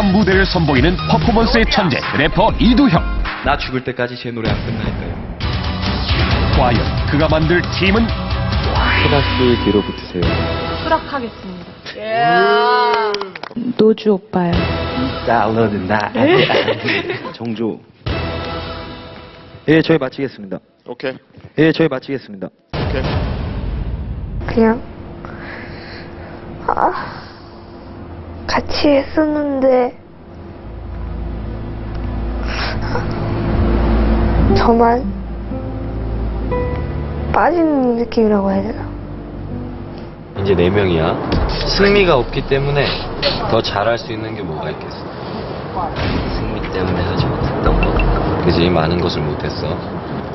특별한 무대를 선보이는 퍼포먼스의 천재 래퍼 이두형 나 죽을 때까지 제 노래 안 끝나니까요. 과연 그가 만들 팀은 플러스 뒤로 붙으세요. 수락하겠습니다. 노주 오빠요. 달러는 나. 정조. 예, 저희 마치겠습니다. 오케이. 예, 저희 마치겠습니다. 오케이. 그냥 아, 같이 했었는데 저만 빠진 느낌이라고 해야 되나? 이제 네 명이야 승리가 없기 때문에 더 잘할 수 있는 게 뭐가 있겠어. 승리 때문에 하지 못했던 거. 그지? 많은 것을 못했어.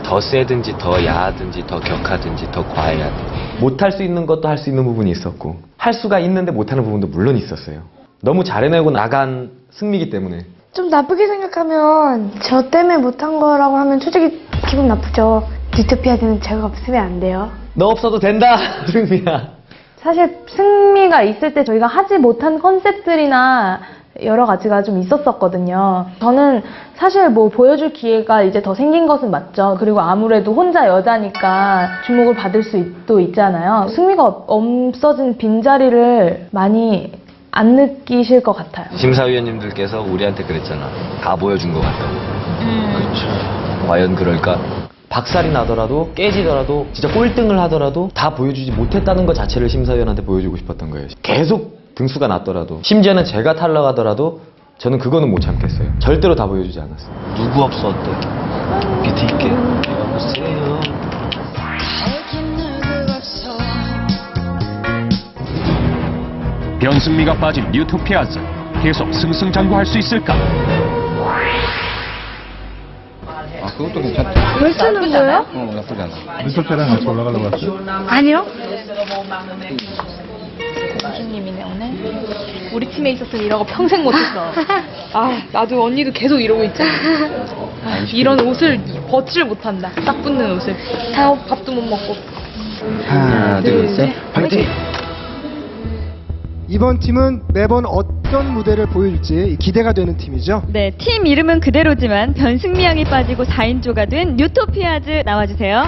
더 세든지 더 야하든지 더 격하든지 더 과해야든지. 못할 수 있는 것도 할 수 있는 부분이 있었고 할 수가 있는데 못하는 부분도 물론 있었어요. 너무 잘해내고 나간 승리이기 때문에 좀 나쁘게 생각하면 저 때문에 못한 거라고 하면 솔직히 기분 나쁘죠. 유토피아에는 제가 없으면 안 돼요. 너 없어도 된다 승리야. 사실 승리가 있을 때 저희가 하지 못한 컨셉들이나 여러 가지가 좀 있었었거든요. 저는 사실 뭐 보여줄 기회가 이제 더 생긴 것은 맞죠. 그리고 아무래도 혼자 여자니까 주목을 받을 수도 있잖아요. 승리가 없- 없어진 빈자리를 많이 안 느끼실 것 같아요. 심사위원님들께서 우리한테 그랬잖아. 다 보여준 것 같다고. 그렇죠. 과연 그럴까? 박살이 나더라도 깨지더라도 진짜 꼴등을 하더라도 다 보여주지 못했다는 것 자체를 심사위원한테 보여주고 싶었던 거예요. 계속 등수가 낮더라도 심지어는 제가 탈락하더라도 저는 그거는 못 참겠어요. 절대로 다 보여주지 않았어요. 누구 없었대? 밑에 있게. 여보세요. 변승미가 빠진 뉴토피아즈 계속 승승장구할 수 있을까? 아, 그것도 괜찮다. 왜 쓰는 거예요? 어, 나쁘지 않아. 미소태랑 같이 올라가려고 했어요? 아니요. 교수님이네 오늘. 우리 팀에 있었으면 이러고 평생 못했어. 아 나도 언니도 계속 이러고 있잖아. 아, 이런 옷을 벗지를 못한다. 딱 붙는 옷을. 다 밥도 못 먹고. 하나, 둘, 셋. 파이팅! 이번 팀은 매번 어떤 무대를 보여줄지 기대가 되는 팀이죠. 네, 팀 이름은 그대로지만 변승미 양이 빠지고 4인조가 된 뉴토피아즈 나와주세요.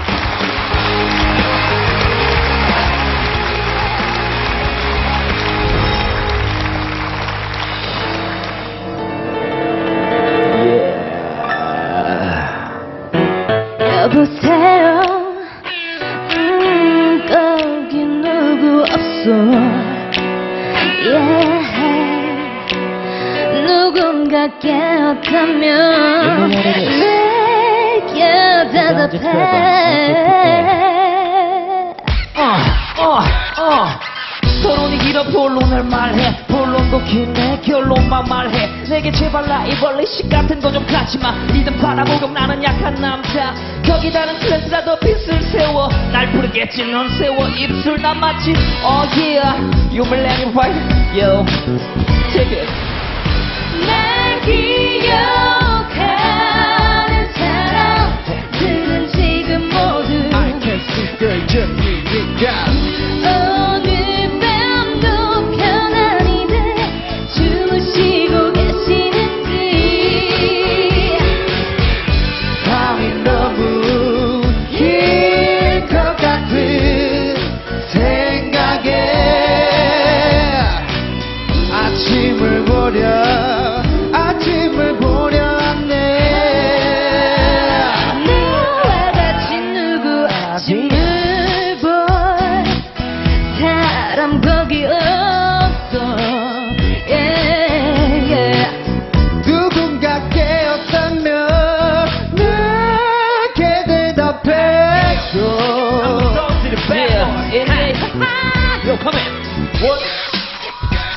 깨었다면 내게 대답해. 토론이 길어 본론을 말해 본론도 긴해 결론만 말해 내게 제발 라이벌리식 같은 거 좀 가지마 이든 바라보고 나는 약한 남자 거기다는 클래스라도 빚을 세워 날 부르겠지 넌 세워 입술 남았지 Oh yeah You millennial right Yo Take it 날기 사람 거기 없어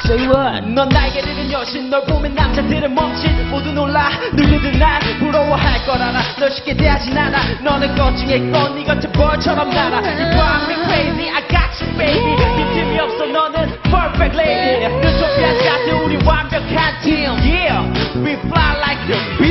What? 넌 나에게 들은 여신 널 보면 남자들은 멈칫 모두 놀라. 누구든 날 부러워할 걸 알아 널 쉽게 대하진 않아. 너는 것 중에 꽃이 같은 벌처럼 날아. You drive me crazy. I got you baby. 빈틈이 없어. 너는 perfect lady. 유토피아 같은 우리 완벽한 team Yeah. We fly like the bee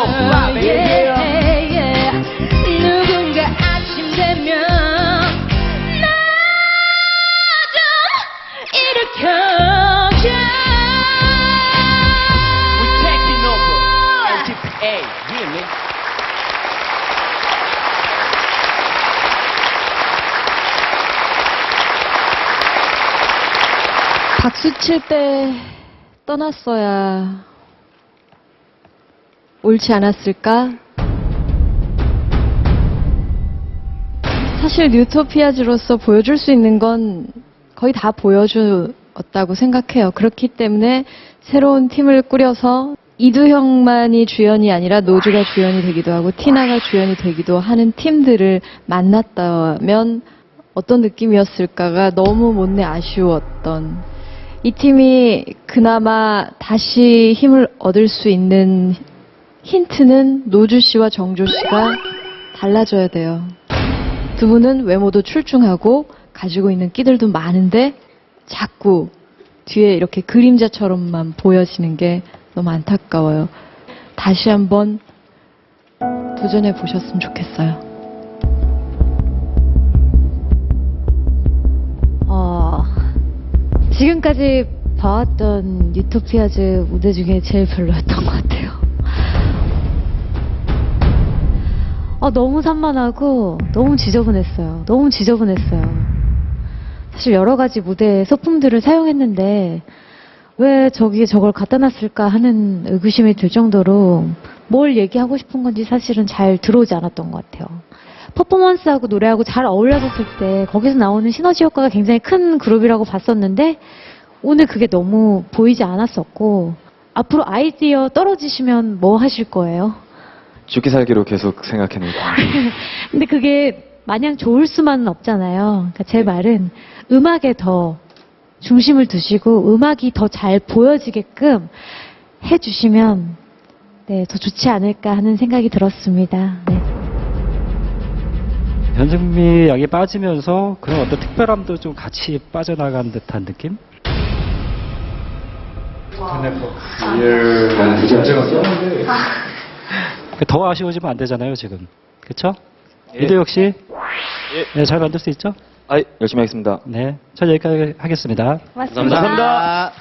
또 후아 베이비 누군가 아침 되면 나 좀 일으켜줘. We taking over NTPA really? 박수 칠 때 떠났어야 옳지 않았을까? 사실 뉴토피아즈로서 보여줄 수 있는 건 거의 다 보여주었다고 생각해요. 그렇기 때문에 새로운 팀을 꾸려서 이두형만이 주연이 아니라 노주가 주연이 되기도 하고 티나가 주연이 되기도 하는 팀들을 만났다면 어떤 느낌이었을까가 너무 못내 아쉬웠던 이 팀이 그나마 다시 힘을 얻을 수 있는 힌트는 노주 씨와 정조 씨가 달라져야 돼요. 두 분은 외모도 출중하고 가지고 있는 끼들도 많은데 자꾸 뒤에 이렇게 그림자처럼만 보여지는 게 너무 안타까워요. 다시 한번 도전해 보셨으면 좋겠어요. 어, 지금까지 봐왔던 유토피아즈 무대 중에 제일 별로였던 것 같아요. 어, 너무 산만하고 너무 지저분했어요. 너무 지저분했어요. 사실 여러 가지 무대 소품들을 사용했는데 왜 저기에 저걸 갖다 놨을까 하는 의구심이 들 정도로 뭘 얘기하고 싶은 건지 사실은 잘 들어오지 않았던 것 같아요. 퍼포먼스하고 노래하고 잘 어울려졌을 때 거기서 나오는 시너지 효과가 굉장히 큰 그룹이라고 봤었는데 오늘 그게 너무 보이지 않았었고 앞으로 아이디어 떨어지시면 뭐 하실 거예요? 죽기 살기로 계속 거예요. 근데 그게 마냥 좋을 수만은 없잖아요. 그러니까 제 말은 음악에 더 중심을 두시고 음악이 더 잘 보여지게끔 해주시면 네, 더 좋지 않을까 하는 생각이 들었습니다. 네. 변승미 양이 빠지면서 그런 어떤 특별함도 좀 같이 빠져나간 듯한 느낌? 더 아쉬워지면 안 되잖아요, 지금. 그쵸? 예. 이대혁 씨? 네, 잘 만들 수 있죠? 아, 열심히 하겠습니다. 네. 저 여기까지 하겠습니다. 감사합니다.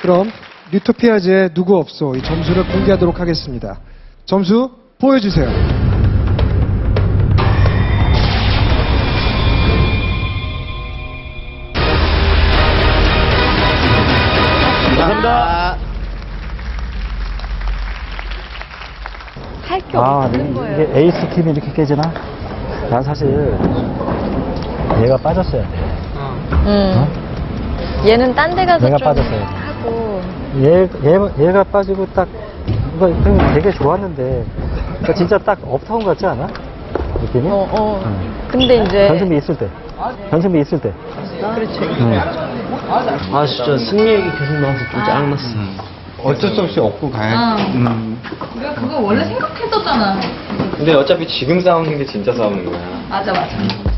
그럼 뉴토피아즈의 누구 없소 이 점수를 공개하도록 하겠습니다. 점수 보여주세요. 할게 아, 없는 거예요. 이게 에이스 팀이 이렇게 깨지나? 난 사실 얘가 빠졌어야 돼. 음. 얘는 딴 데 가서 내가 좀 빠졌어요. 하고 얘, 얘, 얘가 빠지고 딱, 이거 그냥 되게 좋았는데, 그러니까 진짜 딱 업타운 같지 않아? 느낌이? 어, 어. 응. 근데 이제 변승비 있을 때. 변승비 있을 때. 그렇지. 응. 아 진짜 승리 얘기 계속 나와서 좀 짜증났어 어쩔 수 없이 업고 가야 음. 우리가 그거 원래 생각했었잖아. 근데 어차피 지금 싸우는 게 진짜 싸우는 거야. 맞아 맞아.